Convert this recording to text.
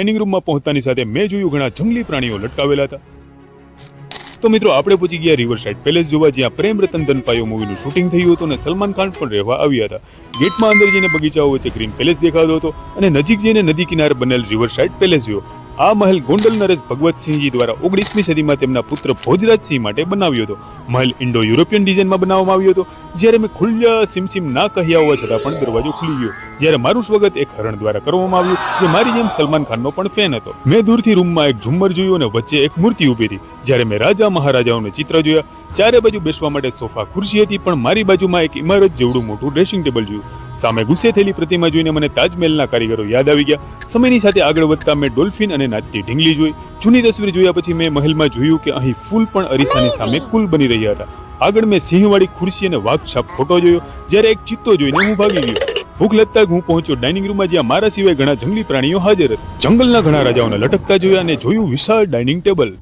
Dining રૂમમાં પહોંચતાની સાથે મેં જોયું ઘણા જંગલી પ્રાણીઓ લટકાવેલા હતા. તો મિત્રો, આપણે પહોંચી ગયા રિવર સાઇડ પેલેસ જોવા, જ્યાં પ્રેમ રતન ધનપાયો મૂવીનું શૂટિંગ થયું હતું અને સલમાન ખાન પણ રહેવા આવ્યા હતા. ગેટમાં અંદર જઈને બગીચાઓ વચ્ચે ગ્રીન પેલેસ દેખાતો હતો અને નજીક જઈને નદી કિનારે બનેલ રિવર સાઇડ પેલેસ જોયો. આ મહેલ ગોંડલ નરેશ ભગવતસિંહજી દ્વારા ઓગણીસમી સદીમાં તેમના પુત્ર ભોજરાજસિંહ માટે બનાવ્યો હતો. મહેલ ઇન્ડો યુરોપિયન ડિઝાઇનમાં બનાવવામાં આવ્યો હતો. જ્યારે મેં ખુલ્યા સિમસિમ ના કહ્યા હોવા છતાં પણ દરવાજો ખુલી ગયો. જ્યારે મારું સ્વાગત એક હરણ દ્વારા કરવામાં આવ્યું, જે મારી જેમ સલમાન ખાનનો પણ ફેન હતો. મેં દૂરથી રૂમમાં એક ઝુમ્મર જોયું અને વચ્ચે એક મૂર્તિ ઊભી હતી જ્યારે મેં રાજા મહારાજાઓને ચિત્ર જોયા, ચારે બાજુ બેસવા માટે સોફા, ખુરશી હતી, પણ મારી બાજુમાં એક ઇમારત જેવડું મોટું ડ્રેસિંગ ટેબલ જોયું. સામે ગુસ્સે થયેલી પ્રતિમા જોઈને મને તાજમહેલના કારીગરો યાદ આવી ગયા. સમયની સાથે આગળ વધતા મેં ડોલ્ફિન અને નાચતી ઢીંગલી જોઈ. જૂની તસવીર જોયા પછી મેં મહેલમાં જોયું કે અહીં ફૂલ પણ અરીસાની સામે કુલ બની રહ્યા હતા. આગળ મેં સિંહવાળી ખુરશી અને વાઘછાપ ફોટો જોયો, જ્યારે એક ચિત્તો જોઈને હું ભાગી ગયો. ભૂખ લગતા હું પહોંચ્યો ડાઇનિંગ રૂમમાં, જ્યાં મારા સિવાય ઘણા જંગલી પ્રાણીઓ હાજર જંગલના ઘણા રાજાઓને લટકતા જોયા અને જોયું વિશાળ ડાઇનિંગ ટેબલ.